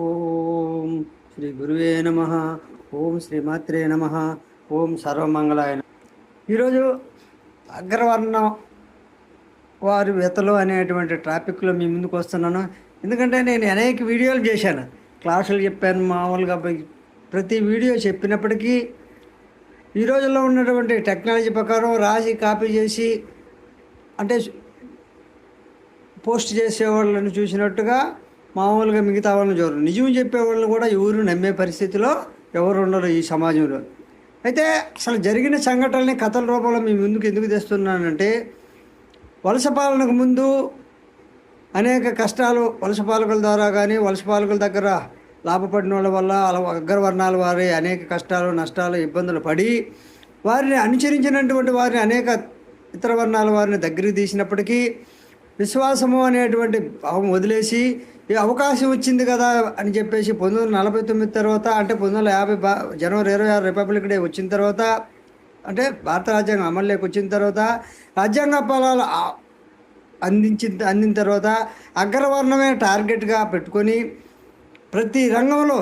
ఓం శ్రీ గురువే నమ. ఓం శ్రీమాత్రే నమ. ఓం సర్వమంగళాయ ఈరోజు అగ్రవర్ణం వారి వెతలు అనేటువంటి టాపిక్లో మీ ముందుకు వస్తున్నాను. ఎందుకంటే నేను అనేక వీడియోలు చేశాను. క్లాసులు చెప్పాను మామూలుగా ప్రతి వీడియో చెప్పినప్పటికీ ఈ రోజుల్లో ఉన్నటువంటి టెక్నాలజీ ప్రకారం రాసి కాపీ చేసి అంటే పోస్ట్ చేసేవాళ్ళని చూసినట్టుగా మామూలుగా మిగతా వాళ్ళని చూడరు. నిజం చెప్పే వాళ్ళని కూడా ఎవరు నమ్మే పరిస్థితిలో ఎవరు ఉండరు ఈ సమాజంలో. అయితే అసలు జరిగిన సంఘటనల్ని కథల రూపంలో మీ ముందుకు ఎందుకు తెస్తున్నానంటే వలస పాలనకు ముందు అనేక కష్టాలు వలస పాలకుల ద్వారా కానీ వలస పాలకుల దగ్గర లాభపడిన వాళ్ళ వల్ల అగ్రవర్ణాల వారి అనేక కష్టాలు నష్టాలు ఇబ్బందులు పడి వారిని అనుసరించినటువంటి వారిని అనేక ఇతర వర్ణాల వారిని దగ్గరికి తీసినప్పటికీ విశ్వాసము అనేటువంటి భావం వదిలేసి ఈ అవకాశం వచ్చింది కదా అని చెప్పేసి పంతొమ్మిది వందల నలభై తొమ్మిది తర్వాత అంటే పంతొమ్మిది వందల యాభై బా జనవరి ఇరవై ఆరు రిపబ్లిక్ డే వచ్చిన తర్వాత అంటే భారత రాజ్యాంగం అమల్లోకి వచ్చిన తర్వాత రాజ్యాంగ ఫలాలు అందించిన అందిన తర్వాత అగ్రవర్ణమే టార్గెట్గా పెట్టుకొని ప్రతి రంగంలో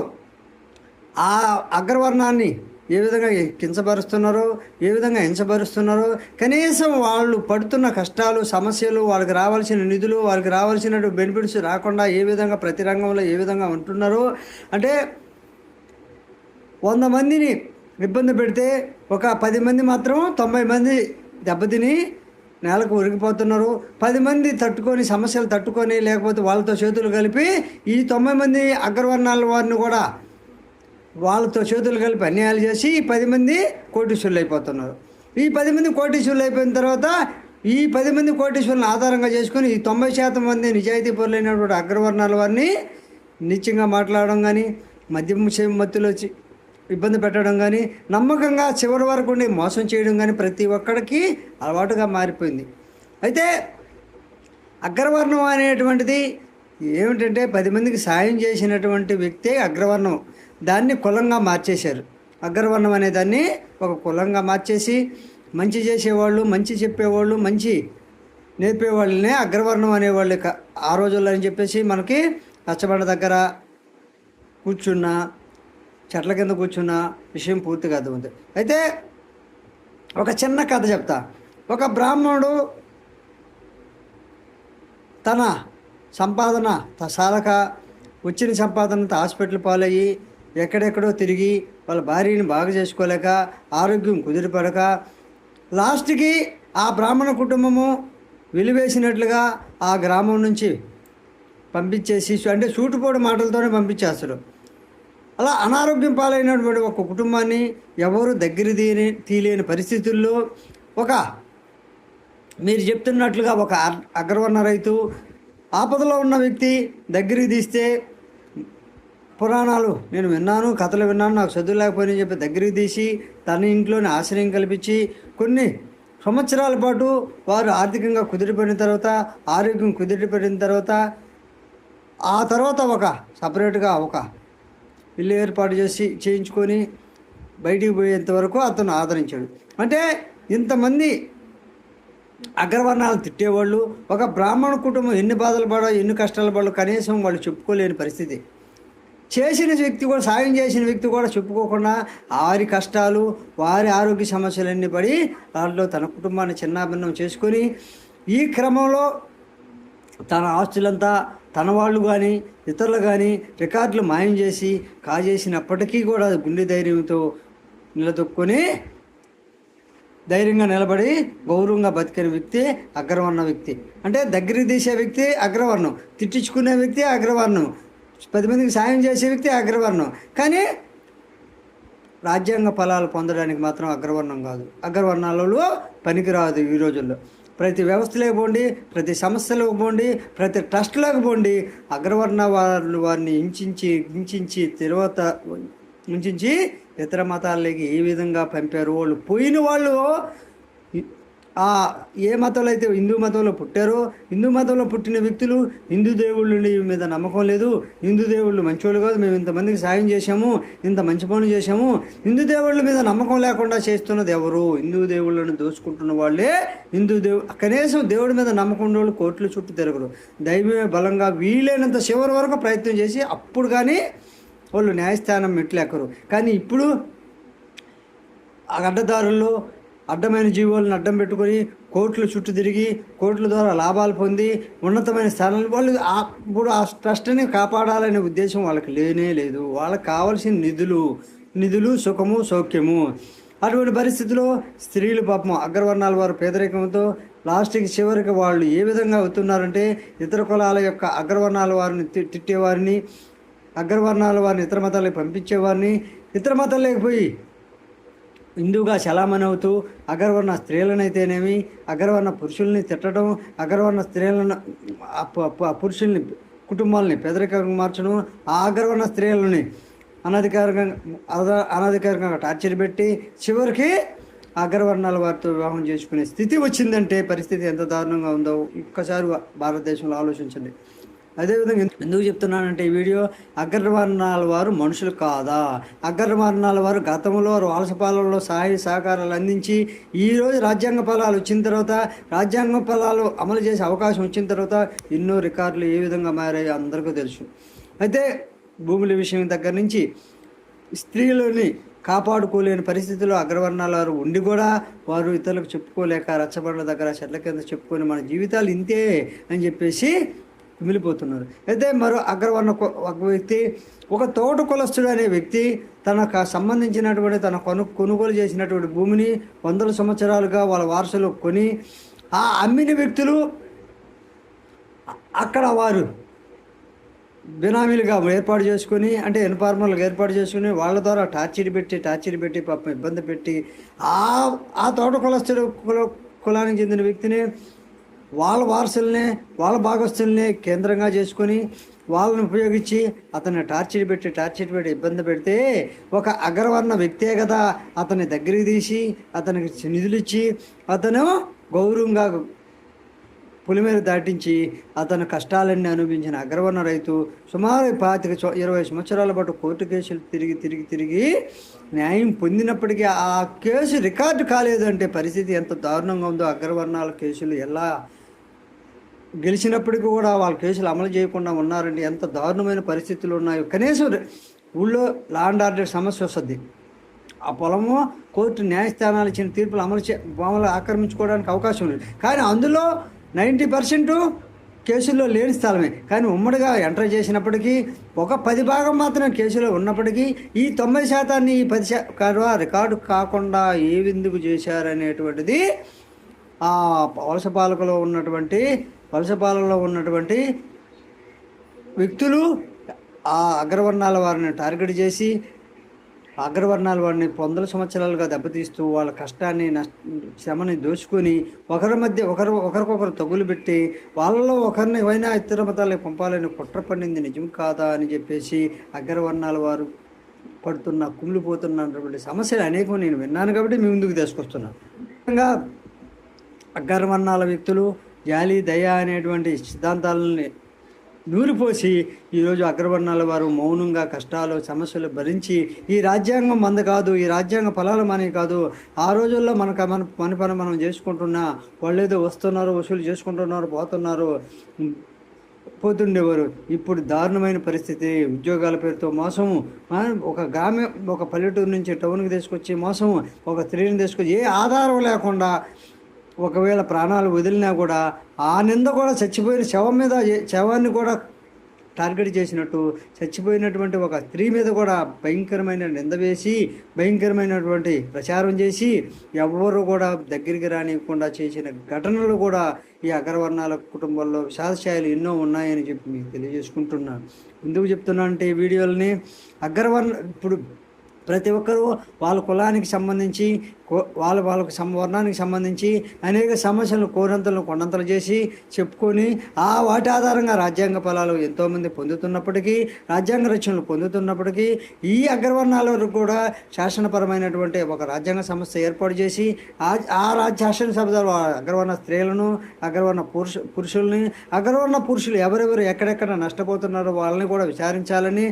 ఆ అగ్రవర్ణాన్ని ఏ విధంగా కించపరుస్తున్నారో ఏ విధంగా హింసపరుస్తున్నారో కనీసం వాళ్ళు పడుతున్న కష్టాలు సమస్యలు వాళ్ళకి రావాల్సిన నిధులు వాళ్ళకి రావాల్సిన బెనిఫిట్స్ రాకుండా ఏ విధంగా ప్రతి రంగంలో ఏ విధంగా ఉంటున్నారో అంటే వంద మందిని ఇబ్బంది పెడితే ఒక పది మంది మాత్రం తొంభై మంది దెబ్బతిని నేలకు ఉరిగిపోతున్నారు పది మంది తట్టుకొని సమస్యలు తట్టుకొని లేకపోతే వాళ్ళతో చేతులు కలిపి ఈ తొంభై మంది అగ్రవర్ణాల వారిని కూడా వాళ్ళతో చేతులు కలిపి అన్యాయాలు చేసి ఈ పది మంది కోటీశ్వరులు అయిపోతున్నారు ఈ పది మంది కోటీశ్వరులు అయిపోయిన తర్వాత ఈ పది మంది కోటీశ్వరులను ఆధారంగా చేసుకొని ఈ తొంభై శాతం మంది నిజాయితీ పరులైనటువంటి అగ్రవర్ణాల వారిని నిత్యంగా మాట్లాడడం కానీ మద్యం మత్తులు వచ్చి ఇబ్బంది పెట్టడం కానీ నమ్మకంగా చివరి వరకు ఉండి మోసం చేయడం కానీ ప్రతి ఒక్కడికి అలవాటుగా మారిపోయింది. అయితే అగ్రవర్ణం అనేటువంటిది ఏమిటంటే పది మందికి సాయం చేసినటువంటి వ్యక్తే అగ్రవర్ణం. దాన్ని కులంగా మార్చేశారు. అగ్రవర్ణం అనే దాన్ని ఒక కులంగా మార్చేసి మంచి చేసేవాళ్ళు మంచి చెప్పేవాళ్ళు మంచి నేర్పేవాళ్ళనే అగ్రవర్ణం అనేవాళ్ళు ఆ రోజుల్లో అని చెప్పేసి మనకి రచ్చబండ దగ్గర కూర్చున్న చెట్ల కింద కూర్చున్న విషయం పూర్తిగా అర్థమవుతుంది. అయితే ఒక చిన్న కథ చెప్తా. ఒక బ్రాహ్మణుడు తన సంపాదన సాధక సాలక వచ్చిన సంపాదనతో హాస్పిటల్ పాలయ్యి ఎక్కడెక్కడో తిరిగి వాళ్ళ భార్యని బాగా చేసుకోలేక ఆరోగ్యం కుదిరిపడక లాస్ట్కి ఆ బ్రాహ్మణ కుటుంబము వెలివేసినట్లుగా ఆ గ్రామం నుంచి పంపించేసి అంటే సూటుపోటు మాటలతోనే పంపించేస్తారు. అలా అనారోగ్యం పాలైనటువంటి ఒక కుటుంబాన్ని ఎవరు దగ్గర తీయని తీయలేని పరిస్థితుల్లో ఒక మీరు చెప్తున్నట్లుగా ఒక అగ్రవర్ణ రైతు ఆపదలో ఉన్న వ్యక్తి దగ్గరికి తీస్తే పురాణాలు నేను విన్నాను కథలు విన్నాను నాకు చదువు లేకపోయినా చెప్పి దగ్గరికి తీసి తన ఇంట్లోనే ఆశ్రయం కల్పించి కొన్ని సంవత్సరాల పాటు వారు ఆర్థికంగా కుదిరిపోయిన తర్వాత ఆరోగ్యం కుదిరిపోయిన తర్వాత ఆ తర్వాత ఒక సపరేట్గా ఒక ఇల్లు ఏర్పాటు చేసి చేయించుకొని బయటికి పోయేంత వరకు అతను ఆదరించాడు. అంటే ఇంతమంది అగ్రవర్ణాలు తిట్టేవాళ్ళు ఒక బ్రాహ్మణ కుటుంబం ఎన్ని బాధలు పడో ఎన్ని కష్టాలు పడో కనీసం వాళ్ళు చెప్పుకోలేని పరిస్థితి. చేసిన వ్యక్తి కూడా సాయం చేసిన వ్యక్తి కూడా చెప్పుకోకుండా వారి కష్టాలు వారి ఆరోగ్య సమస్యలన్నీ పడి దాంట్లో తన కుటుంబాన్ని చిన్నాభిన్నం చేసుకొని ఈ క్రమంలో తన ఆస్తులంతా తన వాళ్ళు కానీ ఇతరులు కానీ రికార్డులు మాయం చేసి కాజేసినప్పటికీ కూడా గుండె ధైర్యంతో నిలదొక్కుని ధైర్యంగా నిలబడి గౌరవంగా బతికిన వ్యక్తి అగ్రవర్ణ వ్యక్తి. అంటే దగ్గరికి తీసే వ్యక్తి అగ్రవర్ణం. తిట్టించుకునే వ్యక్తి అగ్రవర్ణం. పది మందికి సాయం చేసే వ్యక్తి అగ్రవర్ణం. కానీ రాజ్యాంగ ఫలాలు పొందడానికి మాత్రం అగ్రవర్ణం కాదు. అగ్రవర్ణాలలో పనికిరాదు ఈ రోజుల్లో. ప్రతి వ్యవస్థలోకి పోండి ప్రతి సంస్థలోకి పోండి ప్రతి ట్రస్ట్లోకి పోండి అగ్రవర్ణ వాళ్ళు వారిని ఇంచించి ఇంచించి తర్వాత ఉంచి ఇతర మతాలకి ఏ విధంగా పంపారు? వాళ్ళు పోయిన వాళ్ళు ఏ మతంలో అయితే హిందూ మతంలో పుట్టారో హిందూ మతంలో పుట్టిన వ్యక్తులు హిందూ దేవుళ్ళ మీద నమ్మకం లేదు. హిందూ దేవుళ్ళు మంచోళ్ళు కాదు మేము ఇంతమందికి సాయం చేశాము ఇంత మంచి పనులు చేశాము. హిందూ దేవుళ్ళ మీద నమ్మకం లేకుండా చేస్తున్నది ఎవరు? హిందూ దేవుళ్ళని దోచుకుంటున్న వాళ్ళే హిందూ దేవు కనీసం దేవుడి మీద నమ్మకం ఉన్న వాళ్ళు కోర్టుల చుట్టూ తిరగరు. దైవమే బలంగా వీలైనంత చివరి వరకు ప్రయత్నం చేసి అప్పుడు కానీ వాళ్ళు న్యాయస్థానం మెట్లు ఎక్కరు. కానీ ఇప్పుడు ఆ అడ్డదారుల్లో అడ్డమైన జీవోలను అడ్డం పెట్టుకొని కోర్టుల చుట్టూ తిరిగి కోర్టుల ద్వారా లాభాలు పొంది ఉన్నతమైన స్థానాలు వాళ్ళు ఇప్పుడు ఆ ట్రస్ట్ని కాపాడాలనే ఉద్దేశం వాళ్ళకి లేనే లేదు. వాళ్ళకి కావాల్సిన నిధులు నిధులు సుఖము సౌఖ్యము. అటువంటి పరిస్థితిలో స్త్రీలు పాపం అగ్రవర్ణాల వారు పేదరికంతో లాస్ట్కి చివరికి వాళ్ళు ఏ విధంగా అవుతున్నారంటే ఇతర కులాల యొక్క అగ్రవర్ణాల వారిని తి- తిట్టేవారిని అగ్రవర్ణాల వారిని ఇతర మతాలకు పంపించేవారిని ఇతర మతాలకు పోయి హిందువుగా చలామణి అవుతూ అగ్రవర్ణ స్త్రీలనైతేనేమి అగ్రవర్ణ పురుషుల్ని తిట్టడం అగ్రవర్ణ స్త్రీలను పురుషుల్ని కుటుంబాలని పేదరికంగా మార్చడం ఆ అగ్రవర్ణ స్త్రీలని అనధికారికంగా అనధికారికంగా టార్చర్ పెట్టి చివరికి అగ్రవర్ణాల వారితో వివాహం చేసుకునే స్థితి వచ్చిందంటే పరిస్థితి ఎంత దారుణంగా ఉందో ఒక్కసారి భారతదేశంలో ఆలోచించండి. అదేవిధంగా ఎందుకు చెప్తున్నానంటే ఈ వీడియో అగ్రవర్ణాల వారు మనుషులు కాదా? అగ్రవర్ణాల వారు గతంలో వలస పాలనలో సహాయ సహకారాలు అందించి ఈరోజు రాజ్యాంగ ఫలాలు వచ్చిన తర్వాత రాజ్యాంగ ఫలాలు అమలు చేసే అవకాశం వచ్చిన తర్వాత ఎన్నో రికార్డులు ఏ విధంగా మారాయో అందరికీ తెలుసు. అయితే భూముల విషయం దగ్గర నుంచి స్త్రీలని కాపాడుకోలేని పరిస్థితుల్లో అగ్రవర్ణాల వారు ఉండి కూడా వారు ఇతరులకు చెప్పుకోలేక రచ్చబండ్ల దగ్గర చెట్ల కింద చెప్పుకొని మన జీవితాలు ఇంతే అని చెప్పేసి కుమిలిపోతున్నారు అయితే మరో అగ్రవర్ణ ఒక వ్యక్తి ఒక తోట కులస్తుడు అనే వ్యక్తి తనకు సంబంధించినటువంటి తన కొను కొనుగోలు చేసినటువంటి భూమిని వందల సంవత్సరాలుగా వాళ్ళ వారసులు కొని ఆ అమ్మిన వ్యక్తులు అక్కడ వారు బినామీలుగా ఏర్పాటు చేసుకుని అంటే ఇన్ఫార్మల్గా ఏర్పాటు చేసుకుని వాళ్ళ ద్వారా టార్చర్ పెట్టి టార్చర్ పెట్టి పాపం ఇబ్బంది పెట్టి ఆ ఆ తోట కులస్తుడు కుల కులానికి చెందిన వ్యక్తిని వాళ్ళ వారసుల్నే వాళ్ళ భాగస్తుల్ని కేంద్రంగా చేసుకొని వాళ్ళని ఉపయోగించి అతన్ని టార్చర్ పెట్టి టార్చర్ పెట్టి ఇబ్బంది పెడితే ఒక అగ్రవర్ణ వ్యక్తే కదా అతన్ని దగ్గరికి తీసి అతనికి నిధులు ఇచ్చి అతను గౌరవంగా పులిమేర దాటించి అతను కష్టాలన్నీ అనుభవించిన అగ్రవర్ణ రైతు సుమారు పాతిక ఇరవై సంవత్సరాల పాటు కోర్టు కేసులు తిరిగి తిరిగి తిరిగి న్యాయం పొందినప్పటికీ ఆ కేసు రికార్డు కాలేదంటే పరిస్థితి ఎంత దారుణంగా ఉందో అగ్రవర్ణాల కేసులు ఎలా గెలిచినప్పటికీ కూడా వాళ్ళ కేసులు అమలు చేయకుండా ఉన్నారండి. ఎంత దారుణమైన పరిస్థితులు ఉన్నాయో. కనీసం ఊళ్ళో లా అండ్ ఆర్డర్ సమస్య వస్తుంది. ఆ పొలము కోర్టు న్యాయస్థానాలు ఇచ్చిన తీర్పులు అమలు చే అమలు ఆక్రమించుకోవడానికి అవకాశం లేదు కానీ అందులో నైంటీ పర్సెంట్ కేసుల్లో లేని స్థలమే. కానీ ఉమ్మడిగా ఎంటర్ చేసినప్పటికీ ఒక పది భాగం మాత్రం కేసులో ఉన్నప్పటికీ ఈ తొంభై శాతాన్ని ఈ పది శా రికార్డు కాకుండా ఏ విందుకు చేశారనేటువంటిది ఆ వలస పాలకలో ఉన్నటువంటి వలస పాలనలో ఉన్నటువంటి వ్యక్తులు ఆ అగ్రవర్ణాల వారిని టార్గెట్ చేసి అగ్రవర్ణాల వారిని వందల సంవత్సరాలుగా దెబ్బతీస్తూ వాళ్ళ కష్టాన్ని నష్ట శ్రమని దోచుకొని ఒకరి మధ్య ఒకరు ఒకరికొకరు తగులు పెట్టి వాళ్ళలో ఒకరిని ఏవైనా ఇతర మతాలకు పంపాలని కుట్ర పండింది నిజం కాదా అని చెప్పేసి అగ్రవర్ణాల వారు పడుతున్న కుమిలిపోతున్నటువంటి సమస్యలు అనేకం నేను విన్నాను కాబట్టి మీ ముందుకు తీసుకొస్తున్నాను ముఖ్యంగా అగ్రవర్ణాల వ్యక్తులు జాలి దయ అనేటువంటి సిద్ధాంతాలని నూరిపోసి ఈరోజు అగ్రవర్ణాల వారు మౌనంగా కష్టాలు సమస్యలు భరించి ఈ రాజ్యాంగం మంద కాదు ఈ రాజ్యాంగ ఫలాలు మనవి కాదు ఆ రోజుల్లో మనకు మన పని పని మనం చేసుకుంటున్నా వాళ్ళు ఏదో వస్తున్నారు వసూలు చేసుకుంటున్నారు పోతున్నారు పోతుండేవారు. ఇప్పుడు దారుణమైన పరిస్థితి ఉద్యోగాల పేరుతో మోసము ఒక గ్రామ ఒక పల్లెటూరు నుంచి టౌన్కి తీసుకొచ్చి మోసము ఒక స్త్రీని తీసుకొచ్చి ఏ ఆధారం లేకుండా ఒకవేళ ప్రాణాలు వదిలినా కూడా ఆ నింద కూడా చచ్చిపోయిన శవం మీద శవాన్ని కూడా టార్గెట్ చేసినట్టు చచ్చిపోయినటువంటి ఒక స్త్రీ మీద కూడా భయంకరమైన నింద వేసి భయంకరమైనటువంటి ప్రచారం చేసి ఎవ్వరు కూడా దగ్గరికి రానివ్వకుండా చేసిన ఘటనలు కూడా ఈ అగ్రవర్ణాల కుటుంబంలో విషాదశాయాలు ఎన్నో ఉన్నాయని చెప్పి మీకు తెలియజేసుకుంటున్నాను. ఎందుకు చెప్తున్నా అంటే ఈ వీడియోలని అగ్రవర్ణ ఇప్పుడు ప్రతి ఒక్కరూ వాళ్ళ కులానికి సంబంధించి వాళ్ళ వాళ్ళకు సంవర్ణానికి సంబంధించి అనేక సమస్యలను కోరంతలను కొండంతలు చేసి చెప్పుకొని ఆ వాటి ఆధారంగా రాజ్యాంగ ఫలాలు ఎంతోమంది పొందుతున్నప్పటికీ రాజ్యాంగ రచనలు పొందుతున్నప్పటికీ ఈ అగ్రవర్ణాల వరకు కూడా శాసనపరమైనటువంటి ఒక రాజ్యాంగ సంస్థ ఏర్పాటు చేసి ఆ ఆ రాజ్య శాసనసభ అగ్రవర్ణ స్త్రీలను అగ్రవర్ణ పురుష పురుషుల్ని అగ్రవర్ణ పురుషులు ఎవరెవరు ఎక్కడెక్కడ నష్టపోతున్నారో వాళ్ళని కూడా విచారించాలని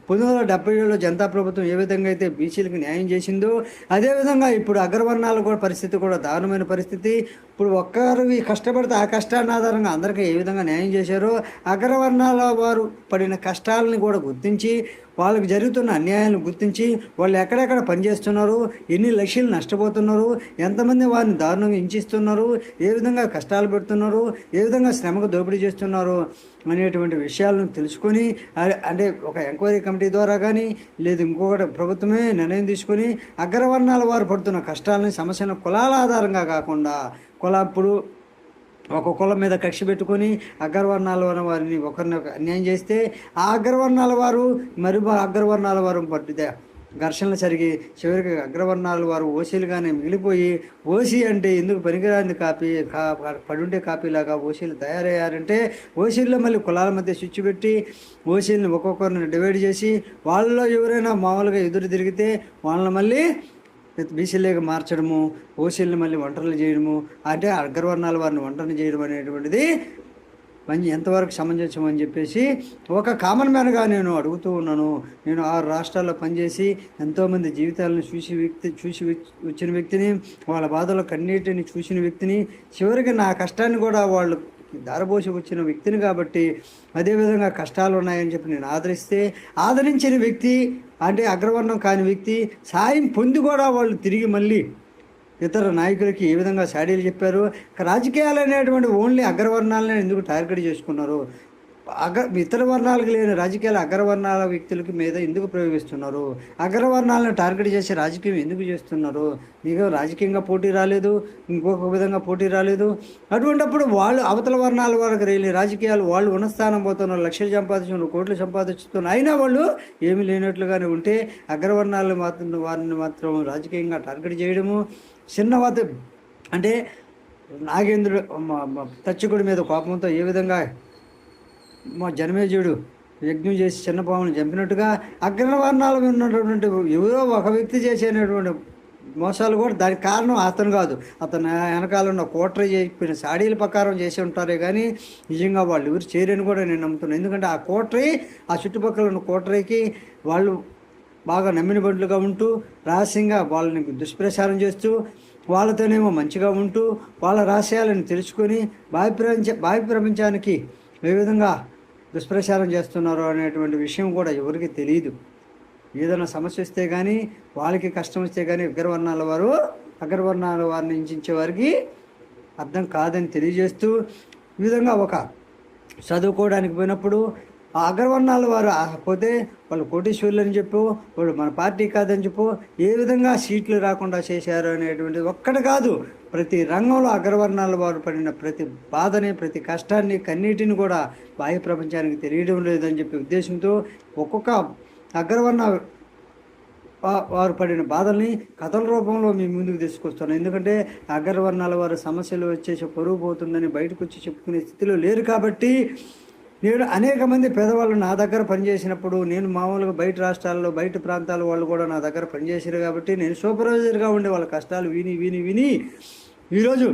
పంతొమ్మిది వందల డెబ్బై ఏడులో జనతా ప్రభుత్వం ఏ విధంగా అయితే బీసీలకు న్యాయం చేసిందో అదేవిధంగా ఇప్పుడు ఇప్పుడు అగ్రవర్ణాల కూడా పరిస్థితి కూడా దారుణమైన పరిస్థితి. ఇప్పుడు ఒక్కరు కష్టపడితే ఆ కష్టాన్ని ఆధారంగా అందరికీ ఏ విధంగా న్యాయం చేశారో అగ్రవర్ణాల వారు పడిన కష్టాలని కూడా గుర్తించి వాళ్ళకి జరుగుతున్న అన్యాయాలను గుర్తించి వాళ్ళు ఎక్కడెక్కడ పనిచేస్తున్నారు ఎన్ని లక్ష్యాలు నష్టపోతున్నారు ఎంతమంది వారిని దారుణంగా హింసిస్తున్నారు ఏ విధంగా కష్టాలు పెడుతున్నారు ఏ విధంగా శ్రమకు దోపిడీ చేస్తున్నారు అనేటువంటి విషయాలను తెలుసుకొని అంటే ఒక ఎంక్వైరీ కమిటీ ద్వారా కానీ లేదు ఇంకొకటి ప్రభుత్వమే నిర్ణయం తీసుకొని అగ్రవర్ణాల వారు పడుతున్న కష్టాలని సమస్యలను కులాల ఆధారంగా కాకుండా కులాప్పుడు ఒక కులం మీద కక్ష పెట్టుకొని అగ్రవర్ణాల వారి వారిని ఒకరిని ఒక అన్యాయం చేస్తే ఆ అగ్రవర్ణాల వారు మరి అగ్రవర్ణాల వారు పట్టితే ఘర్షణలు జరిగి చివరికి అగ్రవర్ణాలు వారు ఓసీలుగానే మిగిలిపోయి ఓసీ అంటే ఎందుకు పనికిరాని కాపీ కా పడుంటే కాపీలాగా ఓసీలు తయారయ్యారంటే ఓసీల్లో మళ్ళీ కులాల మధ్య స్విచ్ పెట్టి ఓసీలను ఒక్కొక్కరిని డివైడ్ చేసి వాళ్ళలో ఎవరైనా మామూలుగా ఎదురు తిరిగితే వాళ్ళని మళ్ళీ బీసీలేగా మార్చడము ఓసీలను మళ్ళీ వంటలు చేయడము అంటే అగ్రవర్ణాల వారిని వంటలు చేయడం అనేటువంటిది మంచి ఎంతవరకు సమంజసం అని చెప్పేసి ఒక కామన్ మ్యాన్గా నేను అడుగుతూ ఉన్నాను. నేను ఆరు రాష్ట్రాల్లో పనిచేసి ఎంతోమంది జీవితాలను చూసి వ్యక్తి చూసి వచ్చిన వ్యక్తిని వాళ్ళ బాధలో కన్నీటిని చూసిన వ్యక్తిని చివరికి నా కష్టాన్ని కూడా వాళ్ళు దారబోసి వచ్చిన వ్యక్తిని కాబట్టి అదేవిధంగా కష్టాలు ఉన్నాయని చెప్పి నేను ఆదరిస్తే ఆదరించిన వ్యక్తి అంటే అగ్రవర్ణం కాని వ్యక్తి సాయం పొంది కూడా వాళ్ళు తిరిగి మళ్ళీ ఇతర నాయకులకి ఏ విధంగా సాడీలు చెప్పారు? రాజకీయాలు అనేటువంటి ఓన్లీ అగ్రవర్ణాలను ఎందుకు టార్గెట్ చేసుకున్నారు? అగ్ర ఇతర వర్ణాలకు లేని రాజకీయాలు అగ్రవర్ణాల వ్యక్తులకి మీద ఎందుకు ప్రయోగిస్తున్నారు? అగ్రవర్ణాలను టార్గెట్ చేసి రాజకీయం ఎందుకు చేస్తున్నారు? మీకు రాజకీయంగా పోటీ రాలేదు ఇంకొక విధంగా పోటీ రాలేదు. అటువంటప్పుడు వాళ్ళు అవతల వర్ణాల వరకు రేలి రాజకీయాలు వాళ్ళు ఉన్న స్థానం పోతున్నారు లక్షలు సంపాదించుకున్నారు కోట్లు సంపాదించుతున్నారు అయినా వాళ్ళు ఏమీ లేనట్లుగానే ఉంటే అగ్రవర్ణాలు మాత్రం వారిని మాత్రం రాజకీయంగా టార్గెట్ చేయడము చిన్నవాత అంటే నాగేంద్రుడు తచ్చకుడి మీద కోపంతో ఏ విధంగా మా జనమేజయుడు యజ్ఞం చేసి చిన్నపామును చంపినట్టుగా అగ్రవర్ణాల ఉన్నటువంటి ఎవరో ఒక వ్యక్తి చేసేటువంటి మోసాలు కూడా దానికి కారణం అతను కాదు. అతను వెనకాల ఉన్న కోటరీ చెప్పిన సాడీల ప్రకారం చేసి ఉంటారే కానీ నిజంగా వాళ్ళు ఎవరు చేయరని కూడా నేను నమ్ముతున్నాను. ఎందుకంటే ఆ కోటరీ ఆ చుట్టుపక్కల ఉన్న కోటరీకి వాళ్ళు బాగా నమ్మిన బండ్లుగా ఉంటూ రహస్యంగా వాళ్ళని దుష్ప్రచారం చేస్తూ వాళ్ళతోనేమో మంచిగా ఉంటూ వాళ్ళ రహస్యాలను తెలుసుకొని బాహ్య ప్రపంచ బాహ్య ప్రపంచానికి ఏ విధంగా దుష్ప్రచారం చేస్తున్నారో అనేటువంటి విషయం కూడా ఎవరికి తెలియదు ఏదైనా సమస్య వస్తే కానీ వాళ్ళకి కష్టం వస్తే కానీ అగ్రవర్ణాల వారు అగ్రవర్ణాల వారిని హింసించే వారికి అర్థం కాదని తెలియజేస్తూ ఈ విధంగా ఒక చదువుకోవడానికి పోయినప్పుడు ఆ అగ్రవర్ణాల వారు ఆకపోతే వాళ్ళు కోటీశ్వరులు అని చెప్పు వాళ్ళు మన పార్టీ కాదని చెప్పు ఏ విధంగా సీట్లు రాకుండా చేశారు అనేటువంటిది ఒక్కటి కాదు. ప్రతి రంగంలో అగ్రవర్ణాల వారు పడిన ప్రతి బాధని ప్రతి కష్టాన్ని కన్నీటిని కూడా బాహ్య ప్రపంచానికి తెలియడం లేదని చెప్పే ఉద్దేశంతో ఒక్కొక్క అగ్రవర్ణ వారు పడిన బాధల్ని కథల రూపంలో మీ ముందుకు తీసుకొస్తాను. ఎందుకంటే అగ్రవర్ణాల వారు సమస్యలు వచ్చేసి పరుగు పోతుందని బయటకు వచ్చి చెప్పుకునే స్థితిలో లేరు కాబట్టి నేను అనేక మంది పేదవాళ్ళు నా దగ్గర పనిచేసినప్పుడు నేను మామూలుగా బయట రాష్ట్రాల్లో బయట ప్రాంతాల వాళ్ళు కూడా నా దగ్గర పనిచేసారు కాబట్టి నేను సూపర్వైజర్గా ఉండే వాళ్ళ కష్టాలు విని విని విని ఈరోజు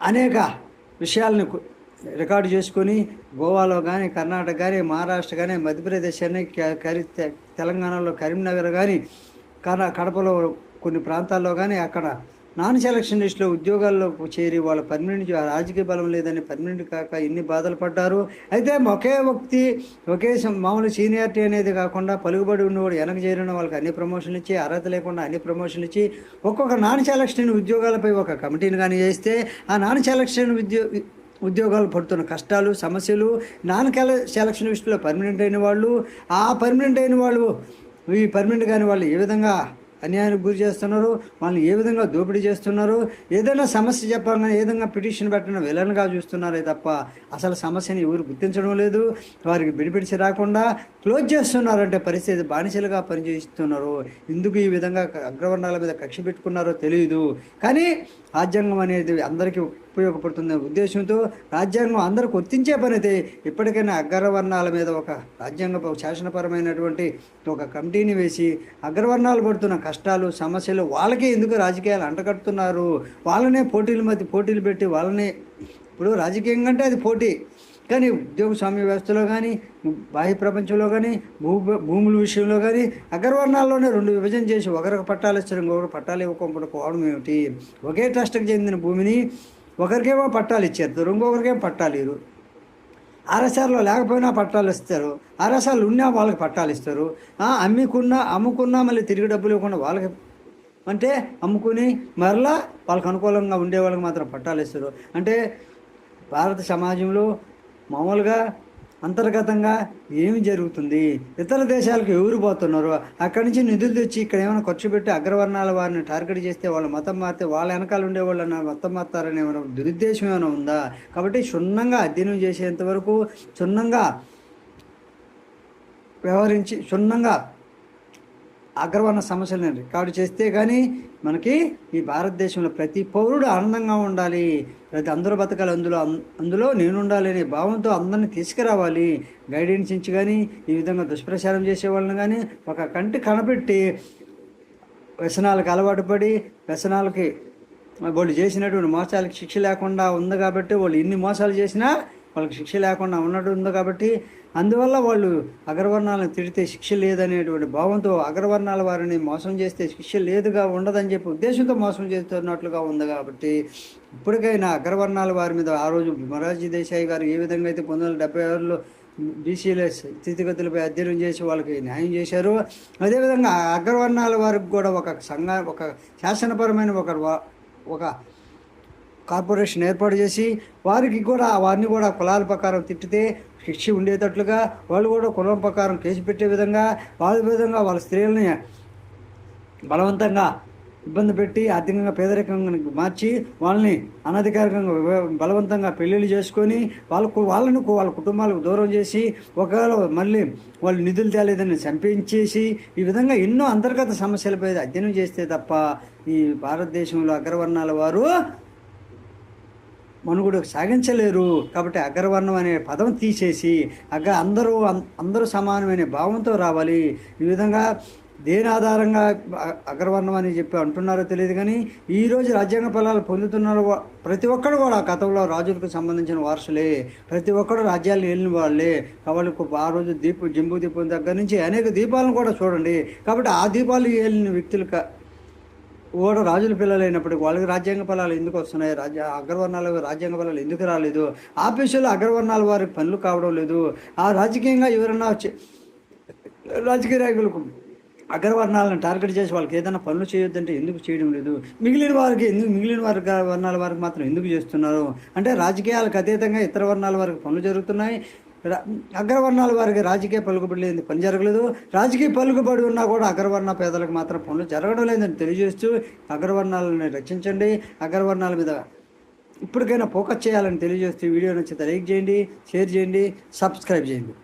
అనేక విషయాలను రికార్డు చేసుకొని గోవాలో కానీ కర్ణాటక కానీ మహారాష్ట్ర కానీ మధ్యప్రదేశ్ కానీ క- కరి తెలంగాణలో కరీంనగర్ కానీ కడపలో కొన్ని ప్రాంతాల్లో కానీ అక్కడ నాన్ సెలక్షన్ లిస్టులో ఉద్యోగాల్లో చేరి వాళ్ళ పర్మనెంట్ రాజకీయ బలం లేదని పర్మనెంట్ కాక ఎన్ని బాధలు పడ్డారు? అయితే ఒకే వ్యక్తి ఒకే మామూలు సీనియారిటీ అనేది కాకుండా పలుకుబడి ఉన్నవాడు వెనక చేరిన వాళ్ళకి అన్ని ప్రమోషన్లు ఇచ్చి అర్హత లేకుండా అన్ని ప్రమోషన్లు ఇచ్చి ఒక్కొక్క నాన్ సెలక్షన్ ఉద్యోగాలపై ఒక కమిటీని కానీ చేస్తే ఆ నాన్ సెలక్షన్ ఉద్యో ఉద్యోగాలు పడుతున్న కష్టాలు సమస్యలు నాన్ కెల సెలక్షన్ విషయంలో పర్మనెంట్ అయిన వాళ్ళు ఆ పర్మనెంట్ అయిన వాళ్ళు ఈ పర్మనెంట్ కాని వాళ్ళు ఏ విధంగా అన్యాయానికి గురి చేస్తున్నారు వాళ్ళని ఏ విధంగా దోపిడీ చేస్తున్నారు ఏదైనా సమస్య చెప్పాలని ఏ విధంగా పిటిషన్ పెట్టిన విలన్గా చూస్తున్నారే తప్ప అసలు సమస్యని ఎవరు గుర్తించడం లేదు. వారికి బిడిపిడిచి రాకుండా క్లోజ్ చేస్తున్నారంటే పరిస్థితి బానిసలుగా పనిచేస్తున్నారు. ఎందుకు ఈ విధంగా అగ్రవర్ణాల మీద కక్ష పెట్టుకున్నారో తెలియదు కానీ రాజ్యాంగం అనేది అందరికీ ఉపయోగపడుతున్న ఉద్దేశంతో రాజ్యాంగం అందరికి వర్తించే పని అయితే ఇప్పటికైనా అగ్రవర్ణాల మీద ఒక రాజ్యాంగ శాసనపరమైనటువంటి ఒక కమిటీని వేసి అగ్రవర్ణాలు పడుతున్న కష్టాలు సమస్యలు వాళ్ళకే ఎందుకు రాజకీయాలు అంటగడుతున్నారు వాళ్ళనే పోటీల మధ్య పోటీలు పెట్టి వాళ్ళనే ఇప్పుడు రాజకీయం కంటే అది పోటీ. కానీ ఉద్యోగ స్వామ్య వ్యవస్థలో కానీ బాహ్య ప్రపంచంలో కానీ భూ భూముల విషయంలో కానీ అగ్రవర్ణాల్లోనే రెండు విభజన చేసి ఒకరికి పట్టాలు ఇస్తారు ఇంకొకరికి పట్టాలు ఇవ్వకుండా పోవడం ఏమిటి? ఒకే ట్రస్ట్కి చెందిన భూమిని ఒకరికేమో పట్టాలు ఇచ్చారు ఇంకొకరికేమో పట్టాలు ఇరు ఆర్ఎస్ఆర్లో లేకపోయినా పట్టాలు ఇస్తారు ఆర్ఎస్ఆర్లు ఉన్నా వాళ్ళకి పట్టాలు ఇస్తారు. అమ్మికున్నా అమ్ముకున్నా మళ్ళీ తిరిగి డబ్బులు ఇవ్వకుండా వాళ్ళకి అంటే అమ్ముకుని మరలా వాళ్ళకి అనుకూలంగా ఉండే వాళ్ళకి మాత్రం పట్టాలు ఇస్తారు. అంటే భారత సమాజంలో మామూలుగా అంతర్గతంగా ఏమి జరుగుతుంది? ఇతర దేశాలకు ఎవరు పోతున్నారు అక్కడి నుంచి నిధులు తెచ్చి ఇక్కడ ఏమైనా ఖర్చు పెట్టి అగ్రవర్ణాల వారిని టార్గెట్ చేస్తే వాళ్ళ మతం మారితే వాళ్ళ వెనకాల ఉండే వాళ్ళని మతం మారుతారని ఏమైనా దురుద్దేశం ఏమైనా ఉందా? కాబట్టి క్షుణ్ణంగా అధ్యయనం చేసేంత వరకు క్షుణ్ణంగా వ్యవహరించి క్షుణ్ణంగా అగ్రవర్ణ సమస్యలను రికార్డు చేస్తే కానీ మనకి ఈ భారతదేశంలో ప్రతి పౌరుడు ఆనందంగా ఉండాలి. ప్రతి అందరూ బతకాలి అందులో అందులో నేను ఉండాలి అనే భావంతో అందరిని తీసుకురావాలి. గైడెన్స్ ఇచ్చి కానీ ఈ విధంగా దుష్ప్రచారం చేసే వాళ్ళని కానీ ఒక కంటి కనపెట్టి వ్యసనాలకు అలవాటు పడి వ్యసనాలకి వాళ్ళు చేసినటువంటి మోసాలకు శిక్ష లేకుండా ఉంది కాబట్టి వాళ్ళు ఎన్ని మోసాలు చేసినా వాళ్ళకి శిక్ష లేకుండా ఉన్నట్టు ఉంది కాబట్టి అందువల్ల వాళ్ళు అగ్రవర్ణాలను తిడితే శిక్ష లేదనేటువంటి భావంతో అగ్రవర్ణాల వారిని మోసం చేస్తే శిక్ష లేదుగా ఉండదని చెప్పి ఉద్దేశంతో మోసం చేస్తున్నట్లుగా ఉంది కాబట్టి ఇప్పటికైనా అగ్రవర్ణాల వారి మీద ఆ రోజు మొరార్జీ దేశాయి గారు ఏ విధంగా అయితే పంతొమ్మిది వందల డెబ్బై ఆరులో బీసీల స్థితిగతులపై అధ్యయనం చేసి వాళ్ళకి న్యాయం చేశారు అదేవిధంగా అగ్రవర్ణాల వారికి కూడా ఒక సంఘ ఒక శాసనపరమైన ఒక వా- ఒక కార్పొరేషన్ ఏర్పాటు చేసి వారికి కూడా వారిని కూడా కులాల ప్రకారం తిట్టితే శిక్ష ఉండేటట్లుగా వాళ్ళు కూడా కులం ప్రకారం కేసు పెట్టే విధంగా వాళ్ళ విధంగా వాళ్ళ స్త్రీలని బలవంతంగా ఇబ్బంది పెట్టి ఆర్థికంగా పేదరికంగా మార్చి వాళ్ళని అనధికారికంగా బలవంతంగా పెళ్ళిళ్ళు చేసుకొని వాళ్ళకు వాళ్ళను వాళ్ళ కుటుంబాలకు దూరం చేసి ఒకవేళ మళ్ళీ వాళ్ళు నిధులు తేలేదని చంపించేసి ఈ విధంగా ఎన్నో అంతర్గత సమస్యలపై అధ్యయనం చేస్తే తప్ప ఈ భారతదేశంలో అగ్రవర్ణాల వారు మనుగుడు సాగించలేరు. కాబట్టి అగ్రవర్ణం అనే పదం తీసేసి అగ్ర అందరూ అం- అందరూ సమానమైన భావంతో రావాలి. ఈ విధంగా దేని ఆధారంగా అగ్రవర్ణం అని చెప్పి అంటున్నారో తెలియదు కానీ ఈరోజు రాజ్యాంగ ఫలాలు పొందుతున్న ప్రతి ఒక్కరు కూడా గతంలో రాజులకు సంబంధించిన వారసులే. ప్రతి ఒక్కరు రాజ్యాలు వెళ్ళిన వాళ్ళే. కాబట్టి ఆ రోజు దీపం జంబూ దీపం దగ్గర నుంచి అనేక దీపాలను కూడా చూడండి. కాబట్టి ఆ దీపాలు వెళ్ళిన వ్యక్తులు ఓడ రాజుల పిల్లలైనప్పటికీ వాళ్ళకి రాజ్యాంగ ఫలాలు ఎందుకు వస్తున్నాయి? రాజ్య అగ్రవర్ణాలకు రాజ్యాంగ ఫలాలు ఎందుకు రాలేదు? ఆఫీసులో అగ్రవర్ణాల వారికి పనులు కావడం లేదు. ఆ రాజకీయంగా ఎవరన్నా వచ్చి రాజకీయ నాయకులకు అగ్రవర్ణాలను టార్గెట్ చేసి వాళ్ళకి ఏదైనా పనులు చేయొద్దంటే ఎందుకు చేయడం లేదు? మిగిలిన వారికి ఎందుకు మిగిలిన వర్గ వర్ణాల వారికి మాత్రం ఎందుకు చేస్తున్నారు? అంటే రాజకీయాలకు అతీతంగా ఇతర వర్ణాల వారికి పనులు జరుగుతున్నాయి. అగ్రవర్ణాల వారికి రాజకీయ పలుకుబడి లేని పని జరగలేదు. రాజకీయ పలుకుబడి ఉన్నా కూడా అగ్రవర్ణ పేదలకు మాత్రం పనులు జరగడం లేదని తెలియజేస్తూ అగ్రవర్ణాలను రక్షించండి. అగ్రవర్ణాల మీద ఇప్పటికైనా ఫోకస్ చేయాలని తెలియజేస్తూ వీడియో నచ్చితే లైక్ చేయండి షేర్ చేయండి సబ్స్క్రైబ్ చేయండి.